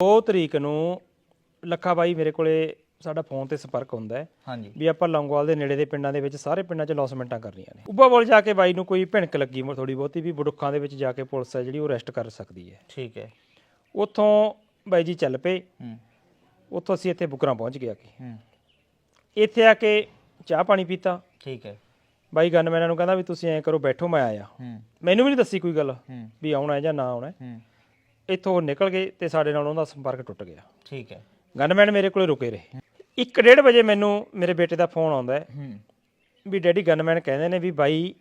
2 ਤਰੀਕ ਨੂੰ ਲੱਖਾ ਬਾਈ ਮੇਰੇ ਕੋਲੇ ਸਾਡਾ ਫੋਨ ਤੇ ਸੰਪਰਕ ਹੁੰਦਾ ਹੈ ਹਾਂਜੀ। ਵੀ ਆਪਾਂ ਲੌਂਗੋਵਾਲ ਦੇ ਨੇੜੇ ਦੇ ਪਿੰਡਾਂ ਦੇ ਵਿੱਚ ਸਾਰੇ ਪਿੰਡਾਂ 'ਚ ਲੌਸਮੈਂਟਾਂ ਕਰਨੀਆਂ ਨੇ। ਉੱਬਾ ਬੋਲ ਜਾ ਕੇ ਬਾਈ ਨੂੰ ਕੋਈ ਭਿਣਕ ਲੱਗੀ ਥੋੜੀ ਬਹੁਤੀ ਵੀ ਬੁੜੁੱਖਾਂ ਦੇ ਵਿੱਚ ਜਾ ਕੇ ਪੁਲਿਸ ਹੈ ਜਿਹੜੀ ਉਹ ਅਰੈਸਟ ਕਰ ਸਕਦੀ ਹੈ। ਠੀਕ ਹੈ। ਉੱਥੋਂ ਬਾਈ ਜੀ ਚੱਲ ਪਏ। ਹੂੰ। ਉੱਥੋਂ ਅਸੀਂ ਇੱਥੇ ਬੁਕਰਾਂ ਪਹੁੰਚ ਗਿਆ ਕਿ। ਹੂੰ। ਇੱਥੇ ਆ ਕੇ ਚਾਹ ਪਾਣੀ ਪੀਤਾ। ਠੀਕ ਹੈ। ਬਾਈ ਗਨਮੈਨਾਂ ਨੂੰ ਕਹਿੰਦਾ ਵੀ ਤੁਸੀਂ ਐਂ ਕਰੋ ਬੈਠੋ ਮੈਂ ਆਇਆ। ਹੂੰ। ਮੈਨੂੰ ਵੀ ਨਹੀਂ ਦੱਸੀ ਕੋਈ ਗੱਲ ਵੀ ਆਉਣਾ ਹੈ ਜਾਂ ਨਾ ਆਉਣਾ ਹੈ। ਇੱਥੋਂ ਨਿਕਲ ਗਏ ਤੇ ਸਾਡੇ ਨਾਲ ਉਹਦਾ ਸੰਪਰਕ ਟੁੱਟ ਗਿਆ। ਠੀਕ ਹੈ। ਗਨਮੈਨ ਮੇਰੇ ਕੋਲੇ ਰੁਕੇ ਰਹੇ। 1:30 ਵਜੇ ਮੈਨੂੰ ਮੇਰੇ ਬੇਟੇ ਦਾ ਫੋਨ ਆਉਂਦਾ ਹੈ ਹੂੰ। ਵੀ ਡੈਡੀ ਗਨਮੈਨ ਕਹਿੰਦੇ ਨੇ ਵੀ ਬਾਈ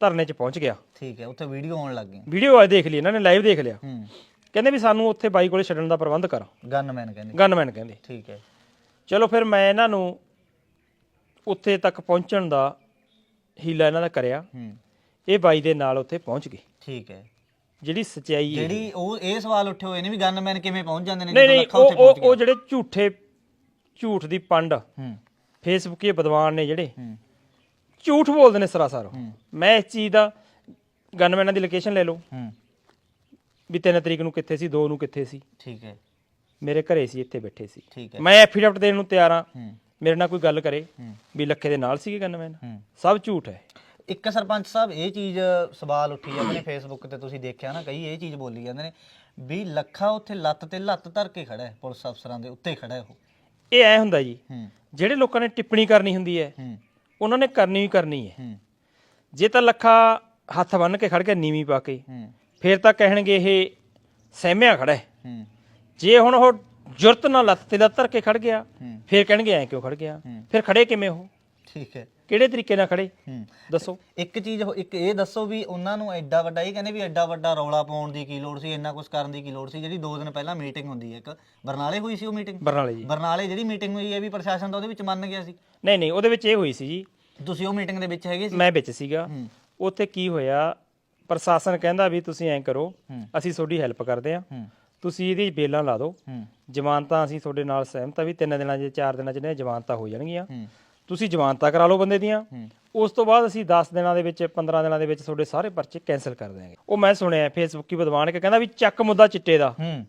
ਧਰਨੇ 'ਚ ਪਹੁੰਚ ਗਿਆ। ਠੀਕ ਹੈ ਉੱਥੇ ਵੀਡੀਓ ਆਉਣ ਲੱਗ ਗਈ। ਵੀਡੀਓ ਆ ਦੇਖ ਲਈ ਇਹਨਾਂ ਨੇ ਲਾਈਵ ਦੇਖ ਲਿਆ। ਹੂੰ। ਕਹਿੰਦੇ ਵੀ ਸਾਨੂੰ ਉੱਥੇ ਬਾਈ ਕੋਲੇ ਛੱਡਣ ਦਾ ਪ੍ਰਬੰਧ ਕਰ। ਗਨਮੈਨ ਕਹਿੰਦੇ। ਗਨਮੈਨ ਕਹਿੰਦੇ। ਠੀਕ ਹੈ। ਚਲੋ ਫਿਰ ਮੈਂ ਇਹਨਾਂ ਨੂੰ ਉੱਥੇ ਤੱਕ ਪਹੁੰਚਣ ਦਾ ਹੀਲਾ ਇਹਨਾਂ ਦਾ ਕਰਿਆ। ਹੂੰ। ਇਹ ਬਾਈ ਦੇ ਨਾਲ ਉੱਥੇ ਪਹੁੰਚ ਗਏ। ਠੀਕ ਹੈ। ਜਿਹੜੀ ਸਚਾਈ ਹੈ ਜਿਹੜੀ ਉਹ ਇਹ ਸਵਾਲ ਉੱਠੇ ਹੋਏ ਨੇ ਵੀ ਗਨਮੈਨ ਕਿਵੇਂ ਪਹੁੰਚ ਜਾਂਦੇ ਨੇ ਨਹੀਂ ਜਦੋਂ ਨਹੀਂ ਲੱਖਾ ਉਹ ਉੱਥੇ ਪਹੁੰਚ ਉਹ ਉਹ ਜਿਹੜੇ ਝੂਠੇ ਝੂਠ ਦੀ ਪੰਡ। ਹੂੰ। ਫੇਸਬੁੱਕੀ ਬਦਵਾਨ ਨੇ ਜਿਹੜੇ ਹੂੰ। ਝੂਠ ਬੋਲਦੇ ਨੇ ਸਰਾਸਰ। ਉਹ। ਹੂੰ। ਮੈਂ ਇਸ ਚੀਜ਼ ਦਾ ਗਨਮੈਨਾਂ ਦੀ ਲੋਕੇਸ਼ਨ ਲੈ ਲਓ। ਹੂੰ। ਵੀ 3 ਤਰੀਕ ਨੂੰ ਕਿੱਥੇ ਸੀ 2 ਨੂੰ ਕਿੱਥੇ ਸੀ। ਠੀਕ ਹੈ। ਮੇਰੇ ਘਰੇ ਸੀ ਇੱਥੇ ਬੈਠੇ ਸੀ। ਠੀਕ ਹੈ। ਮੈਂ ਐਫੀਡੈਵਿਟ ਦੇਣ ਨੂੰ ਤਿਆਰ ਹਾਂ। ਹੂੰ। ਮੇਰੇ ਨਾਲ ਕੋਈ ਗੱਲ ਕਰੇ ਵੀ ਲੱਖੇ ਦੇ ਨਾਲ ਸੀਗੇ ਗਨਮੈਨ। ਹੂੰ। ਸਭ ਝੂਠ ਹੈ। ਇੱਕ ਸਰਪੰਚ ਸਾਹਿਬ ਇਹ ਚੀਜ਼ ਸਵਾਲ ਉੱਠੀ ਜਾਂਦੇ ਨੇ ਫੇਸਬੁੱਕ ਤੇ ਤੁਸੀਂ ਦੇਖਿਆ ਨਾ ਕਈ ਇਹ ਚੀਜ਼ ਬੋਲੀ ਜਾਂਦੇ ਨੇ ਵੀ ਲੱਖਾ ਉੱਥੇ ਲੱਤ ਤੇ ਲੱਤ ਧਰ ਕੇ ਖੜਾ ਹੈ ਪੁਲਿਸ ਅਫਸਰਾਂ ਦੇ ਉੱਤੇ ਖੜਾ ਹੈ ਉਹ। ਇਹ ਐ ਹੁੰਦਾ ਜੀ ਹੂੰ। ਜਿਹੜੇ ਲੋਕਾਂ ਨੇ ਟਿੱਪਣੀ ਕਰਨੀ ਹੁੰਦੀ ਹੈ ਹੂੰ। ਉਹਨਾਂ ਨੇ ਕਰਨੀ ਹੀ ਕਰਨੀ ਹੈ। ਹੂੰ। ਜੇ ਤਾਂ ਲੱਖਾ ਹੱਥ ਬੰਨ ਕੇ ਖੜ ਗਿਆ ਨੀਵੀਂ ਪਾ ਕੇ ਹੂੰ। ਫੇਰ ਤਾਂ ਕਹਿਣਗੇ ਇਹ ਸਹਿਮਿਆ ਖੜਾ ਹੈ। ਹੂੰ। ਜੇ ਹੁਣ ਉਹ ਜੁਰਤ ਨਾਲ ਲੱਤ ਤੇ ਲੱਤ ਧਰ ਕੇ ਖੜ ਗਿਆ ਹੂੰ। ਫੇਰ ਕਹਿਣਗੇ ਐ ਕਿਉਂ ਖੜ ਗਿਆ? ਹੂੰ। ਫਿਰ ਖੜੇ ਕਿਵੇਂ ਉਹ? ਠੀਕ ਹੈ। ਕਿਹੜੇ ਤਰੀਕੇ ਨਾਲ ਖੜੇ? ਹੂੰ। ਦੱਸੋ। ਇੱਕ ਚੀਜ਼ ਇੱਕ ਇਹ ਦੱਸੋ ਵੀ ਉਹਨਾਂ ਨੂੰ ਐਡਾ ਵੱਡਾ ਇਹ ਕਹਿੰਦੇ ਵੀ ਐਡਾ ਵੱਡਾ ਰੌਲਾ ਪਾਉਣ ਦੀ ਕੀ ਲੋੜ ਸੀ ਇੰਨਾ ਕੁਝ ਕਰਨ ਦੀ ਕੀ ਲੋੜ ਸੀ ਜਿਹੜੀ 2 ਦਿਨ ਪਹਿਲਾਂ ਮੀਟਿੰਗ ਹੁੰਦੀ ਹੈ। ਇੱਕ ਬਰਨਾਲੇ ਹੋਈ ਸੀ ਉਹ ਮੀਟਿੰਗ ਬਰਨਾਲੇ ਜੀ। ਬਰਨਾਲੇ ਜਿਹੜੀ ਮੀਟਿੰਗ ਹੋਈ ਹੈ ਵੀ ਪ੍ਰਸ਼ਾਸਨ ਤਾਂ ਉਹਦੇ ਵਿੱਚ ਮੰਨ ਗਿਆ ਸੀ। ਨਹੀਂ ਨਹੀਂ ਉਹਦੇ ਵਿੱਚ ਇਹ ਹੋਈ ਸੀ ਜੀ। ਤੁਸੀਂ ਉਹ ਮੀਟਿੰਗ ਦੇ ਵਿੱਚ ਹੈਗੇ ਸੀ? ਮੈਂ ਵਿੱਚ ਸੀਗਾ। ਹੂੰ। ਉੱਥੇ ਕੀ ਹੋਇਆ ਪ੍ਰਸ਼ਾਸਨ ਕਹਿੰਦਾ ਵੀ ਤੁਸੀਂ ਐਂ ਕਰੋ ਹੂੰ। ਅਸੀਂ ਤੁਹਾਡੀ ਹੈਲਪ ਕਰਦੇ ਹਾਂ। ਹੂੰ। ਤੁਸੀਂ ਇਹਦੀ ਬੇਲਾਂ ਲਾ ਦਿਓ। ਹੂੰ। ਜ਼ਮਾਨਤਾਂ ਅਸੀਂ ਤੁਹਾਡੇ ਨਾਲ ਸਹਿਮਤ ਆ ਵੀ ਤਿੰਨ ਦਿਨਾਂ 'ਚ ਚਾਰ ਦਿਨਾਂ 'ਚ ਨੇ ਜ਼ਮਾਨਤਾਂ ਹੋ ਜਾਣਗੀਆਂ। ਹੂੰ। ਤੁਸੀਂ ਜ਼ਮਾਨਤਾਂ ਕਰਾ ਲਓ ਬੰਦੇ ਦੀਆਂ। ਉਸ ਤੋਂ ਬਾਅਦ ਅਸੀਂ 10 ਦਿਨਾਂ ਦੇ ਵਿੱਚ 15 ਦਿਨਾਂ ਦੇ ਵਿੱਚ ਤੁਹਾਡੇ ਸਾਰੇ ਪਰਚੇ ਕੈਨਸਲ ਕਰ ਦਿਆਂਗੇ। ਉਹ ਮੈਂ ਸੁਣਿਆ ਫੇਸਬੁੱਕੀ ਬਦਵਾਨ ਕੇ ਕਹਿੰਦਾ ਵੀ ਚੱਕ ਮੁੱਦਾ ਚਿੱਟੇ ਦਾ। ਹੂੰ।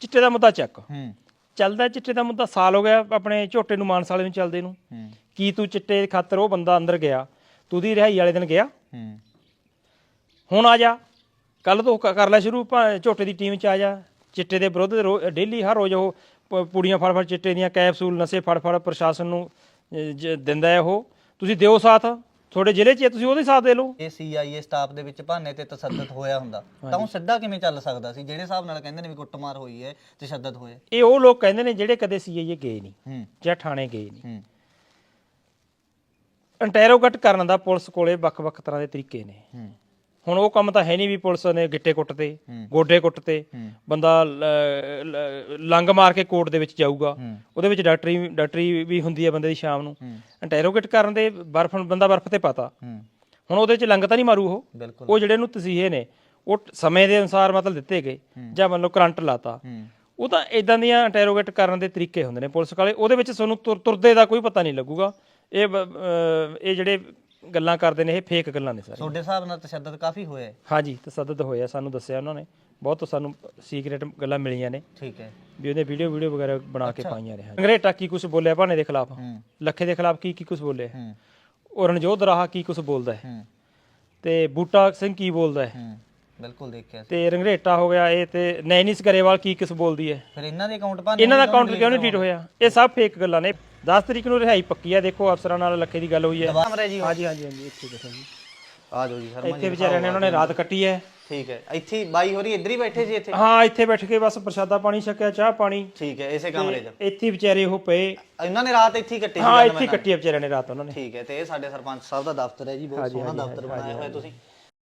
ਚਿੱਟੇ ਦਾ ਮੁੱਦਾ ਚੱਕ। ਹੂੰ। ਚੱਲਦਾ ਚਿੱਟੇ ਦਾ ਮੁੱਦਾ ਸਾਲ ਹੋ ਗਿਆ ਆਪਣੇ ਝੋਟੇ ਨੂੰ ਮਾਨਸਾਲੇ ਨੂੰ ਚੱਲਦੇ ਨੂੰ। ਹੂੰ। ਕੀ ਤੂੰ ਚਿੱਟੇ ਦੇ ਖਾਤਰ ਉਹ ਬੰਦਾ ਅੰਦਰ ਗਿਆ? ਤੂੰ ਦੀ ਰਿਹਾਈ ਵਾਲੇ ਦਿਨ ਗਿਆ? ਹੂੰ। ਹੁਣ ਆ ਜਾ। ਕੱਲ ਤੋਂ ਕ- ਕਰ ਲੈ ਸ਼ੁਰੂ ਝੋਟੇ ਦੀ ਟੀਮ ਚ ਆ ਜਾ। ਚਿੱਟੇ ਦੇ ਵਿਰੁੱਧ ਡੇਲੀ ਹਰ ਰੋਜ਼ ਉਹ ਪੁੜੀਆਂ ਫੜ ਫੜ ਚਿੱਟੇ ਦੀਆਂ ਕੈਪਸੂਲ ਨਸ਼ੇ ਫੜ ਫੜ ਪ੍ਰਸ਼ਾਸਨ ਨੂੰ ਜ- ਦਿੰਦਾ ਹੈ ਉਹ ਤੁਸੀਂ ਦਿਓ ਸਾਥ। ਤੁਹਾਡੇ ਜ਼ਿਲ੍ਹੇ 'ਚ ਹੈ, ਤੁਸੀਂ ਉਹਦੇ ਸਾਥ ਦੇ ਲਓ। ਇਹ ਸੀਆਈਏ ਸਟਾਫ ਦੇ ਵਿੱਚ ਭਾਨੇ ਤੇ ਤਸੱਦਦ ਹੋਇਆ ਹੁੰਦਾ। ਤਾਂ ਉਹ ਸਿੱਧਾ ਕਿਵੇਂ ਚੱਲ ਸਕਦਾ ਸੀ? ਜਿਹੜੇ ਹਿਸਾਬ ਨਾਲ ਕਹਿੰਦੇ ਨੇ ਵੀ ਕੁੱਟਮਾਰ ਹੋਈ ਹੈ ਤਸ਼ੱਦਦ ਹੋਇਆ। ਇਹ ਉਹ ਲੋਕ ਕਹਿੰਦੇ ਨੇ ਜਿਹੜੇ ਕਦੇ ਸੀਆਈਏ ਗਏ ਨਹੀਂ ਹੂੰ। ਜਾਂ ਥਾਣੇ ਗਏ ਨਹੀਂ। ਹੂੰ। ਇੰਟੈਰੋਗੇਟ ਕਰਨ ਦਾ ਪੁਲਿਸ ਕੋਲੇ ਵੱਖ-ਵੱਖ ਤਰ੍ਹਾਂ ਦੇ ਤਰੀਕੇ ਨੇ। ਹੂੰ। ਹੁਣ ਉਹ ਕੰਮ ਤਾਂ ਹੈ ਨਹੀਂ ਵੀ ਪੁਲਿਸ ਨੇ ਗਿੱਟੇ ਕੁੱਟਤੇ। ਗੋਡੇ ਕੁੱਟਤੇ। ਬੰਦਾ ਲੰਗ ਮਾਰ ਕੇ ਕੋਰਟ ਦੇ ਵਿੱਚ ਜਾਊਗਾ। ਉਹਦੇ ਵਿੱਚ ਡਾਕਟਰੀ ਡਾਕਟਰੀ ਵੀ ਹੁੰਦੀ ਹੈ ਬੰਦੇ ਦੀ ਸ਼ਾਮ ਨੂੰ। ਇੰਟੈਰੋਗੇਟ ਕਰਨ ਦੇ ਬਰਫ ਬੰਦਾ ਬਰਫ ਤੇ ਪਾਤਾ। ਹੁਣ ਉਹਦੇ ਵਿੱਚ ਲੰਗ ਤਾਂ ਨਹੀਂ ਮਾਰੂ ਉਹ। ਉਹ ਜਿਹੜੇ ਨੂੰ ਤਸੀਹੇ ਨੇ ਉਹ ਸਮੇਂ ਦੇ ਅਨੁਸਾਰ ਮਤਲਬ ਦਿੱਤੇ ਗਏ। ਜਾਂ ਮੰਨ ਲਓ ਕਰੰਟ ਲਾਤਾ। ਉਹ ਤਾਂ ਇਦਾਂ ਦੀਆਂ ਇੰਟੈਰੋਗੇਟ ਕਰਨ ਦੇ ਤਰੀਕੇ ਹੁੰਦੇ ਨੇ ਪੁਲਿਸ ਵਾਲੇ। ਉਹਦੇ ਵਿੱਚ ਤੁਹਾਨੂੰ ਤੁਰ- ਤੁਰਦੇ ਦਾ ਕੋਈ ਪਤਾ ਨਹੀਂ ਲੱਗੂਗਾ। ਇਹ ਇਹ ਜਿਹੜੇ ਗੱਲਾਂ ਕਰਦੇ ਨੇ ਇਹ ਫੇਕ ਗੱਲਾਂ ਨੇ ਸਾਰੇ ਤੁਹਾਡੇ ਹਿਸਾਬ ਨਾਲ ਤਸ਼ੱਦਦ ਕਾਫੀ ਹੋਇਆ ਹੈ? ਹਾਂਜੀ ਤਸੱਦਦ ਹੋਇਆ ਸਾਨੂੰ ਦੱਸਿਆ ਉਹਨਾਂ ਨੇ। ਬਹੁਤ ਸਾਨੂੰ ਸੀਕ੍ਰੀਟ ਗੱਲਾਂ ਮਿਲੀਆਂ ਨੇ। ਠੀਕ ਹੈ। ਵੀ ਉਹਨੇ ਵੀਡੀਓ ਵੀਡੀਓ ਵਗੈਰਾ ਬਣਾ ਕੇ ਪਾਈਆਂ ਨੇ। ਅੰਗਰੇਟਾ ਕੀ ਕੁਝ ਬੋਲਿਆ ਭਾਣੇ ਦੇ ਖਿਲਾਫ। ਹੂੰ। ਲੱਖੇ ਦੇ ਖਿਲਾਫ ਕੀ ਕੀ ਕੁਝ ਬੋਲਿਆ? ਹੂੰ। ਰਣਜੋਧ ਰਾਹਾ ਕੀ ਕੁਝ ਬੋਲਦਾ ਹੈ? ਹੂੰ। ਤੇ ਬੂਟਾ ਸਿੰਘ ਕੀ ਬੋਲਦਾ ਹੈ? ਹੂੰ। ਬਿਲਕੁਲ ਦੇਖਿਆ ਸੀ। ਤੇ ਰੰਗਰੇਟਾ ਹੋ ਗਿਆ ਇਹ ਤੇ ਨੈਨਿਸ ਗਰੇਵਾਲ ਕੀ ਕਿਸ ਬੋਲਦੀ ਹੈ? ਫਿਰ ਇਹਨਾਂ ਦੇ ਅਕਾਊਂਟ ਭਾਨੇ ਇਹਨਾਂ ਦਾ ਅਕਾਊਂਟ ਕਿਉਂ ਨਹੀਂ ਡਿਲੀਟ ਹੋਇਆ? ਇਹ ਸਭ ਫੇਕ ਗੱਲਾਂ ਨੇ। 10 ਤਰੀਕ ਨੂੰ ਰਿਹਾਈ ਪੱਕੀ ਆ ਦੇਖੋ ਅਫਸਰਾਂ ਨਾਲ ਲੱਖੇ ਦੀ ਗੱਲ ਹੋਈ ਹੈ। ਕਮਰੇ ਜੀ ਹਾਂਜੀ ਹਾਂਜੀ ਹਾਂਜੀ ਇੱਥੇ ਦੇਖੋ ਜੀ। ਆ ਜਾਓ ਜੀ ਸ਼ਰਮਾ ਇੱਥੇ ਜੀ। ਵਿਚਾਰਿਆਂ ਨੇ ਉਹਨਾਂ ਨੇ ਰਾਤ ਕੱਟੀ ਹੈ। ਠੀਕ ਹੈ। ਇੱਥੇ ਹੀ ਬਾਈ ਹੋਰੀ ਇੱਧਰ ਹੀ ਬੈਠੇ ਸੀ ਇੱਥੇ? ਹਾਂ ਇੱਥੇ ਬੈਠ ਕੇ ਬਸ ਪ੍ਰਸ਼ਾਦਾ ਪਾਣੀ ਛਕਿਆ ਚਾਹ ਪਾਣੀ। ਠੀਕ ਹੈ ਇਸੇ ਕਮਰੇ 'ਚ। ਇੱਥੇ ਹੀ ਵਿਚਾਰੇ ਉਹ ਪਏ। ਇਹਨਾਂ ਨੇ ਰਾਤ ਇੱਥੇ ਹੀ ਕੱਟੀ ਸੀ ਹਾਂ ਇੱਥੇ ਹੀ ਕੱਟੀ ਵਿਚਾਰਿਆਂ ਨੇ ਰਾਤ ਉਹਨਾਂ ਨੇ। ਠੀਕ ਹੈ ਤੇ ਇਹ ਸਾਡੇ ਸਰਪੰਚ ਸਾਹਿਬ ਦਾ ਦਫ਼ਤਰ ਹੈ ਜੀ ਬਹੁਤ ਸੋਹਣਾ ਦਫ਼ਤਰ ਬਣਾਇਆ ਹੋਇਆ ਤੁਸੀਂ।